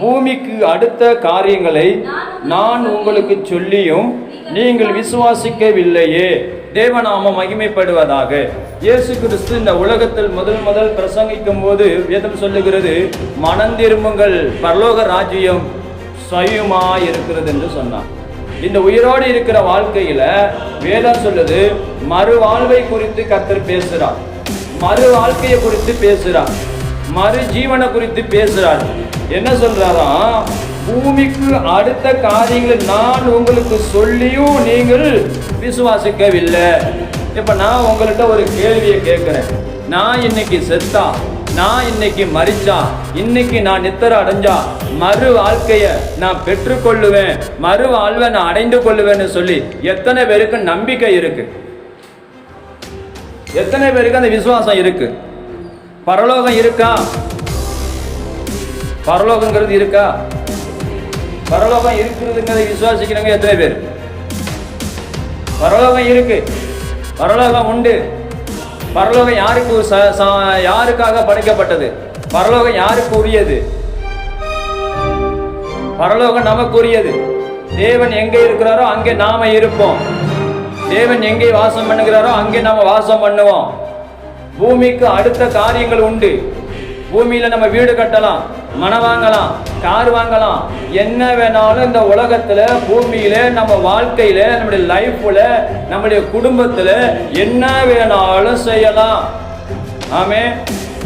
பூமிக்கு அடுத்த காரியங்களை நான் உங்களுக்கு சொல்லியும் நீங்கள் விசுவாசிக்கவில்லையே. தேவநாமம் மகிமைப்படுவதாக. இயேசு கிறிஸ்து இந்த உலகத்தில் முதல் முதல் பிரசங்கிக்கும் போது வேதம் சொல்லுகிறது மனந்திரும்புங்கள் பரலோக ராஜ்யம் சயுமா இருக்கிறது என்று சொன்னார். இந்த உயிரோடு இருக்கிற வாழ்க்கையில வேதம் சொல்லுது மறு வாழ்வை குறித்து கத்தர் பேசுறார் மறு வாழ்க்கையை குறித்து பேசுறார் மறு ஜீவனை குறித்து பேசுறார் என்ன சொல்றாராம் பூமிக்கு அடுத்த காரியங்களை நான் உங்களுக்கு சொல்லியும் நீங்கள் விசுவாசிக்கவில்லை. இப்ப நான் உங்கள்கிட்ட ஒரு கேள்வியை கேட்கிறேன். நான் இன்னைக்கு செத்தா? நான் இன்னைக்கு மறிச்சா இன்னைக்கு நான் நித்தர அடைஞ்சா? மறு வாழ்க்கையை நான் பெற்றுக்கொள்ளுவேன். மறு வாழ்வை நான் அடைந்து கொள்ளுவேன்னு சொல்லி எத்தனை பேருக்கு நம்பிக்கை இருக்கு? எத்தனை பேருக்கு அந்த விசுவாசம் இருக்கு? பரலோகம் இருக்கா? பரலோகங்கிறது இருக்கா? பரலோகம் இருக்கிறதுங்கிறத விசுவாசிக்கிறவங்க எத்தனை பேர்? பரலோகம் இருக்கு. பரலோகம் உண்டு. பரலோகம் யாருக்கு ச- ச- யாருக்காக படைக்கப்பட்டது? பரலோகம் யாருக்கு உரியது? பரலோகம் நமக்கு உரியது. தேவன் எங்கே இருக்கிறாரோ அங்கே நாம இருப்போம். தேவன் எங்கே வாசம் பண்ணுகிறாரோ அங்கே நாம வாசம் பண்ணுவோம். பூமிக்கு அடுத்த காரியங்கள் உண்டு. பூமியில நம்ம வீடு கட்டலாம். மனம் வாங்கலாம் கார் வாங்கலாம். என்ன வேணாலும் இந்த உலகத்தில் பூமியில் நம்ம வாழ்க்கையில் நம்முடைய லைஃப்பில் நம்முடைய குடும்பத்தில் என்ன வேணாலும் செய்யலாம். ஆமே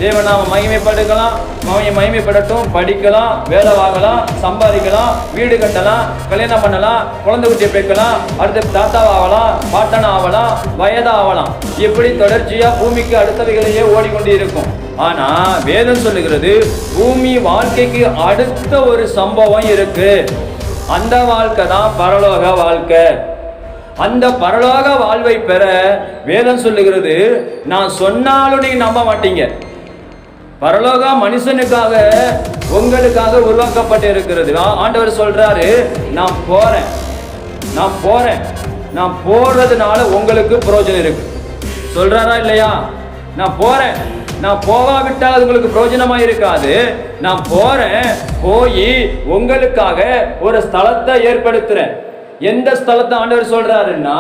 தேவநாம மகிமைப்படுக்கலாம். மகிமை மகிமைப்படட்டும். படிக்கலாம் வேலை வாங்கலாம் சம்பாதிக்கலாம் வீடு கட்டலாம் கல்யாணம் பண்ணலாம் குழந்தை குட்டியை பெக்கலாம் அடுத்து தாத்தாவாகலாம் பாட்டனா ஆகலாம் வயதாகலாம் இப்படி தொடர்ச்சியா பூமிக்கு அடுத்தவைகளையே ஓடிக்கொண்டு இருக்கும். ஆனா வேதம் சொல்லுகிறது பூமி வாழ்க்கைக்கு அடுத்த ஒரு சம்பவம் இருக்கு. அந்த வாழ்க்கை தான் பரலோக வாழ்க்கை. அந்த பரலோக வாழ்வை பெற வேதம் சொல்லுகிறது நான் சொன்னாலும் நீங்க நம்ப மாட்டீங்க. பரலோகம் மனுஷனுக்காக உங்களுக்காக உருவாக்கப்பட்டு இருக்கிறது ஆண்டவர் சொல்றாரு நான் போறேன். நான் போறேன். நான் போறதுனால உங்களுக்கு பிரயோஜனம் இருக்கு. சொல்றாரா இல்லையா? நான் போறேன். நான் போகாவிட்டால் அது உங்களுக்கு பிரயோஜனமா இருக்காது. நான் போறேன். போய் உங்களுக்காக ஒரு ஸ்தலத்தை ஏற்படுத்துறேன். எந்த ஸ்தலத்தை ஆண்டவர் சொல்றாருன்னா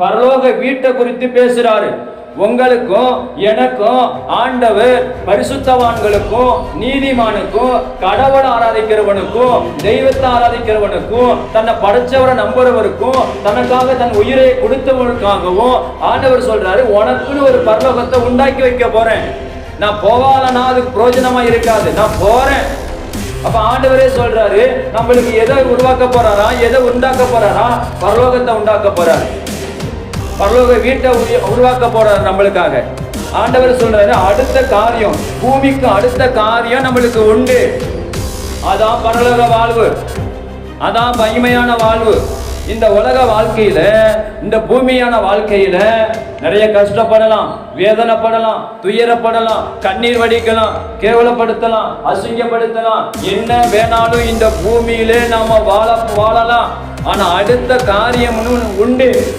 பரலோக வீட்டை குறித்து பேசுறாரு. உங்களுக்கும் எனக்கும் ஆண்டவர் பரிசுத்தவான்களுக்கும் நீதிமானுக்கும் கடவுளை ஆராதிக்கிறவனுக்கும் தெய்வத்தை ஆராதிக்கிறவனுக்கும் தன்னை படைச்சவரை நம்புறவருக்கும் தனக்காக தன் உயிரை கொடுத்தவனுக்காகவும் ஆண்டவர் சொல்றாரு உனக்குன்னு ஒரு பரலோகத்தை உண்டாக்கி வைக்க போறேன். நான் போவாதனா அதுக்கு பிரயோஜனமா இருக்காது. நான் போறேன். அப்ப ஆண்டவரே சொல்றாரு நம்மளுக்கு எதை உருவாக்க போறாரா? எதை உண்டாக்க போறாரா? பரலோகத்தை உண்டாக்க போறாரு. பரலோக வீட்டை உரு- உருவாக்க போறாரு நம்மளுக்காக. ஆண்டவர் சொல்றாரு அடுத்த காரியம் பூமிக்கு அடுத்த காரியம் நம்மளுக்கு உண்டு. அதான் பரலோக வாழ்வு. அதான் மகிமையான வாழ்வு. இந்த உலக வாழ்க்கையில இந்த பூமியான வாழ்க்கையில நிறைய கஷ்டப்படலாம் வேதனைப்படலாம் துயரப்படலாம் கண்ணீர் வடிக்கலாம் கேவலப்படுத்தலாம் அசிங்கப்படுத்தலாம். என்ன வேணாலும் இந்த பூமியிலே நாம வாழ வாழலாம். ஆனா அடுத்த காரியம்னு உண்டு.